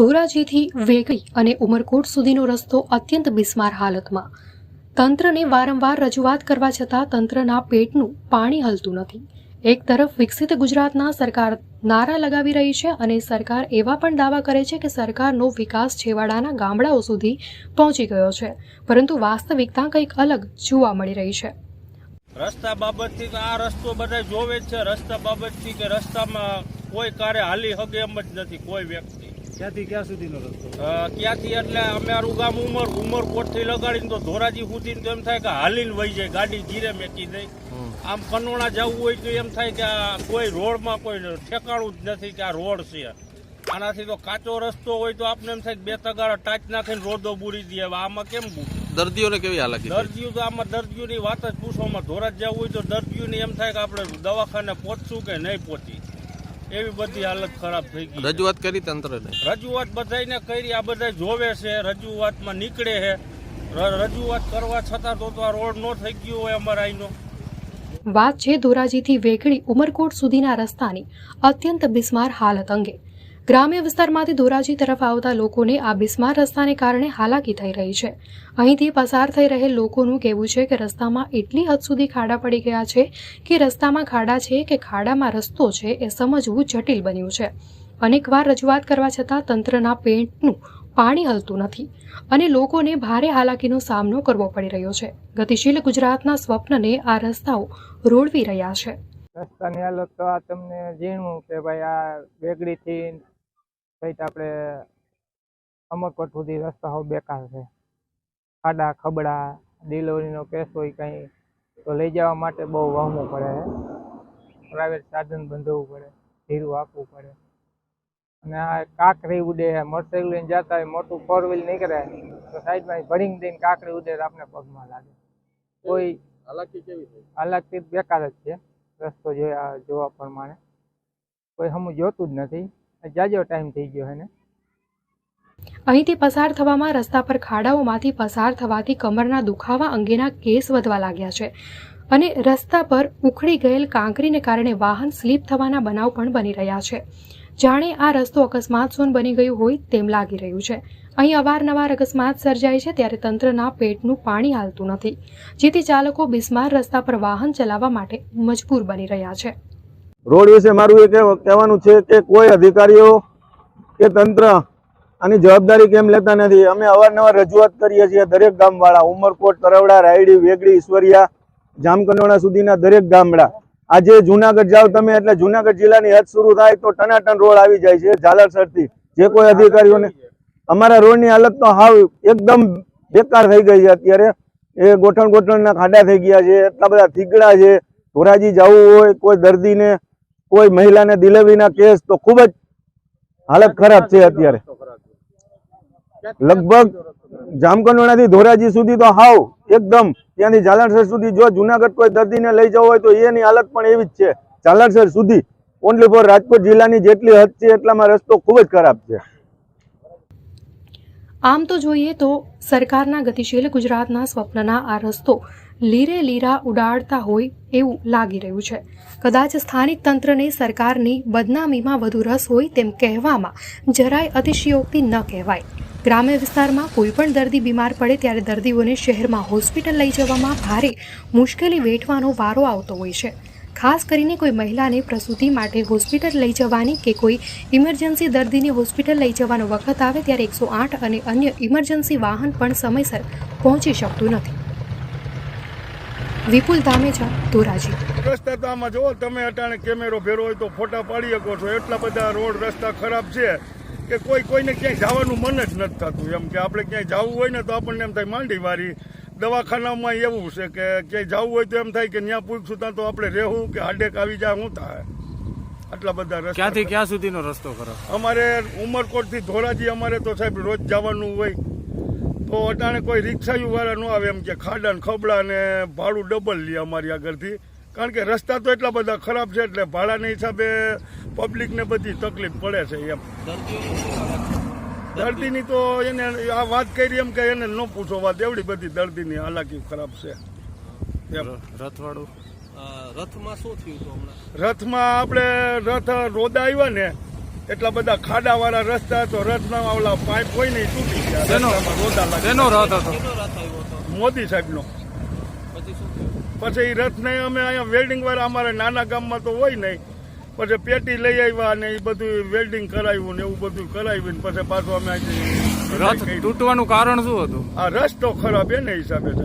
ધોરાજીથી વેગઈ અને ઉમરકોટ સુધીનો રસ્તો અત્યંત બિસ્માર હાલતમાં. તંત્રને વારંવાર રજૂઆત કરવા છતાં તંત્રના પેટનું પાણી હલતું નથી. એક તરફ વિકસિત ગુજરાતના સરકાર નારા લગાવી રહી છે અને સરકાર એવા પણ દાવા કરે છે કે સરકારનો વિકાસ છેવાડાના ગામડાઓ સુધી પહોંચી ગયો છે, પરંતુ વાસ્તવિકતા કંઈક અલગ જોવા મળી રહી છે. રસ્તા બાબતથી આ રસ્તો બધા જોવે છે, રસ્તા બાબતથી કે રસ્તામાં કોઈ કારે હાલી હગે એમ જ નથી, કોઈ વ્યક્તિ ક્યાંથી ક્યાં સુધીનો રસ્તો? ક્યાંથી? એટલે અમારું ગામ ઉમર ઉમરકોટથી લગાડીને તો ધોરાજી સુધી તો એમ થાય કે હાલીને વહી જાય ગાડી ધીરે મેકી દઈ આમ કનોણા જવું હોય તો એમ થાય કે આ કોઈ રોડમાં કોઈ ઠેકાણું જ નથી કે આ રોડ છે. આનાથી તો કાચો રસ્તો હોય તો આપણે એમ થાય કે બે તગાડા ટાચ નાખીને રોડો બુરી દે. આમાં કેમ દર્દીઓને કેવી હાલત? દર્દીઓ તો આમાં દર્દીઓની વાત જ પૂછવામાં ધોરાજ જવું હોય તો દર્દીઓને એમ થાય કે આપણે દવાખાને પહોંચશું કે નહીં પહોંચી? એવી બધી હાલત ખરાબ થઈ ગઈ રજૂઆત કરી તંત્રને? રજૂઆત બધાને કરી આ બધા જોવે છે રજૂઆતમાં નીકળે છે. ર- રજૂઆત કરવા છતાં તો તો આ રોડ નો થઈ ગયો હોય અમારા અહીંનો વાત છે ધોરાજીથી વેગળી ઉમરકોટ સુધીના રસ્તાની અત્યંત બિસ્માર હાલત અંગે. ગ્રામ્ય વિસ્તારમાંથી ધોરાજી તરફ આવતા લોકોને આ બિસ્માર રસ્તાને કારણે હાલાકી થઈ રહી છે. અહીંથી પસાર થઈ રહેલ લોકોનું કહેવું છે કે રસ્તામાં એટલી હદ સુધી ખાડા પડી ગયા છે કે રસ્તામાં ખાડા છે કે ખાડામાં રસ્તો છે એ સમજવું જટિલ બન્યું છે. અનેકવાર રજૂઆત કરવા છતાં તંત્રના પેન્ટનું પાણી હલતું નથી અને લોકોને ભારે હાલાકીનો સામનો કરવો પડી રહ્યો છે. ગતિશીલ ગુજરાતના સ્વપ્નને આ રસ્તાઓ રોડવી રહ્યા છે. રસ્તાની હાલત તો આ તમને જીણવું કે ભાઈ, આ વેગડીથી સહિત આપણે અમરકોટ સુધી રસ્તા હવે બેકાર છે. ખાડા ખબડા ડિલિવરીનો કેસ હોય કંઈ તો લઈ જવા માટે બહુ વહમું પડે છે. પ્રાઇવેટ સાધન બંધવું પડે ધીરું આપવું પડે. અને આ કાંકરી ઉડે મોટરસાઇકલ લઈને જતા હોય મોટું ફોર વ્હીલ નીકળે તો સાઈડમાં ભરીંગ દઈને કાંકરી ઉડે તો આપણે પગમાં લાગે. કોઈ હાલાકી કેવી? હાલાકી બેકાર જ છે રસ્તો જોયા જોવા પ્રમાણે. કોઈ હમું જોતું જ નથી. જાજો ટાઈમ થઈ ગયો એને અહીંથી પસાર થવામાં રસ્તા પર ખાડાઓમાંથી પસાર થવાથી કમરના દુખાવા અંગેના કેસ વધવા લાગ્યા છે અને રસ્તા પર ઉખડી ગયેલ કાંકરીને કારણે વાહન સ્લીપ થવાના બનાવ પણ બની રહ્યા છે. જાણે આ રસ્તો અકસ્માત સોન બની ગયું હોય તેમ લાગી રહ્યું છે. અહીં અવારનવાર અકસ્માત સર્જાય છે ત્યારે તંત્રના પેટનું પાણી હાલતું નથી, જેથી ચાલકો બિસ્માર રસ્તા પર વાહન ચલાવવા માટે મજબૂર બની રહ્યા છે. રોડ વિશે મારું એ કહેવાનું છે કે કોઈ અધિકારીઓ કે તંત્ર આની જવાબદારી કેમ લેતા નથી? અમે અવારનવાર રજૂઆત કરીએ છીએ દરેક ગામવાળા, ઉમરકોટ, તરવડા, રાયડી, વેગડી, ઈશ્વરિયા જામકંડોળા સુધીના દરેક ગામડા. આજે જુનાગઢ જાઓ તમે, એટલે જુનાગઢ જિલ્લાની હદ શરૂ થાય તો ટનાટન રોડ આવી જાય છે ઝાલરસરથી જે કોઈ અધિકારીઓને અમારા રોડની હાલત તો હાવ એકદમ બેકાર થઈ ગઈ છે અત્યારે. એ ગોઠણ ગોઠણના ખાડા થઈ ગયા છે, એટલા બધા થીગડા છે. ધોરાજી જવું હોય, કોઈ દર્દીને કોઈ મહિલાને ડિલિવરીના કેસ તો ખૂબ જ હાલત ખરાબ છે અત્યારે. લગભગ જામકંડોળાથી ધોરાજી સુધી તો હાવ, એકદમ. ત્યાંથી જાલણસર સુધી જો જુનાગઢ કોઈ દર્દીને લઈ જવો હોય તો એની હાલત પણ એવી જ છે. જાલણસર સુધી ઓનલી ફોર રાજકોટ જિલ્લાની જેટલી હદ છે એટલામાં રસ્તો ખૂબ જ ખરાબ છે. આમ તો જોઈએ તો સરકારના ગતિશીલ ગુજરાતના સ્વપ્નના આ રસ્તો લીરે લીરા ઉડાડતા હોય એવું લાગી રહ્યું છે. કદાચ સ્થાનિક તંત્રને સરકારની બદનામીમાં વધુ રસ હોય તેમ કહેવામાં જરાય અતિશયોક્તિ ન કહેવાય. ગ્રામ્ય વિસ્તારમાં કોઈ પણ દર્દી બીમાર પડે ત્યારે દર્દીઓને શહેરમાં હોસ્પિટલ લઈ જવામાં ભારે મુશ્કેલી વેઠવાનો વારો આવતો હોય છે. ખાસ કરીને કોઈ મહિલાને પ્રસૂતિ માટે હોસ્પિટલ લઈ જવાની કે કોઈ ઇમરજન્સી દર્દીને હોસ્પિટલ લઈ જવાનો વખત આવે ત્યારે એકસો આઠ અને અન્ય ઇમરજન્સી વાહન પણ સમયસર પહોંચી શકતું નથી. વિપુલ ધામેજા ધોરાજી રસ્તા તો આમાં જુઓ તમે અટાણે કેમેરો ફેરો હોય તો ફોટા પાડી શકો છો. એટલા બધા રોડ રસ્તા ખરાબ છે કે કોઈ કોઈને ક્યાંય જવાનું મન જ નથી થતું. એમ કે આપણે ક્યાંય જવું હોય ને તો આપણને એમ થાય માંડી વારી. દવાખાનામાં એવું છે કે ક્યાંય જવું હોય તો એમ થાય કે ત્યાં પૂછશું ત્યાં તો આપણે રહેવું કે હાડેક આવી જાય શું થાય. આટલા બધા રસ્તા ક્યાંથી ક્યાં સુધીનો રસ્તો ખરો? અમારે ઉમરકોટથી ધોરાજી અમારે તો સાહેબ રોજ જવાનું હોય. તો અટાણે કોઈ રિક્ષા વાળા ન આવે એમ કે ખાડા ને ખબડા ને ભાડું ડબલ લે અમારી આગળથી. કારણ કે રસ્તા તો એટલા બધા ખરાબ છે એટલે ભાડાના હિસાબે પબ્લિકને બધી તકલીફ પડે છે એમ. દર્દીની તો એને આ વાત કરી એમ કે એને ન પૂછો વાત. એવડી બધી દર્દીની હાલાકી ખરાબ છે. રથવાળું રથમાં શું થયું હતું રથમાં આપણે રથ રોદા આવ્યા ને એટલા બધા ખાડાવાળા રસ્તા તો રથના ઓલા પાઇપ હોય ને તૂટી ગયા. રોડા રથ હતો? મોદી સાહેબનો. પછી એ રથને અમે અહીંયા વેલ્ડિંગ વાળા અમારે નાના ગામમાં તો હોય નહીં પછી પેટી લઈ આવ્યા ને એ બધું વેલ્ડિંગ કરાવ્યું ને એવું બધું કરાવ્યું ને પછી પાછું અમે રથ તૂટવાનું કારણ શું હતું? આ રસ્તો ખરાબ એને હિસાબે છે